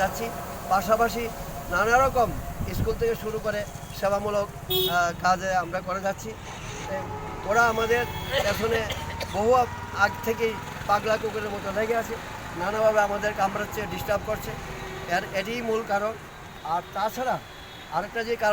যাচ্ছি। পাশাপাশি নানা রকম স্কুল থেকে শুরু করে সেবামূলক কাজে আমরা করে যাচ্ছি। ওরা আমাদের পেছনে বহু আগ থেকেই পাগলা কুকুরের মতো লেগে আছে। নানাভাবে আমাদের কামড়াচ্ছে ডিস্টার্ব করছে। এর, এটিই মূল কারণ। আর তাছাড়া আরেকটা যে কারণ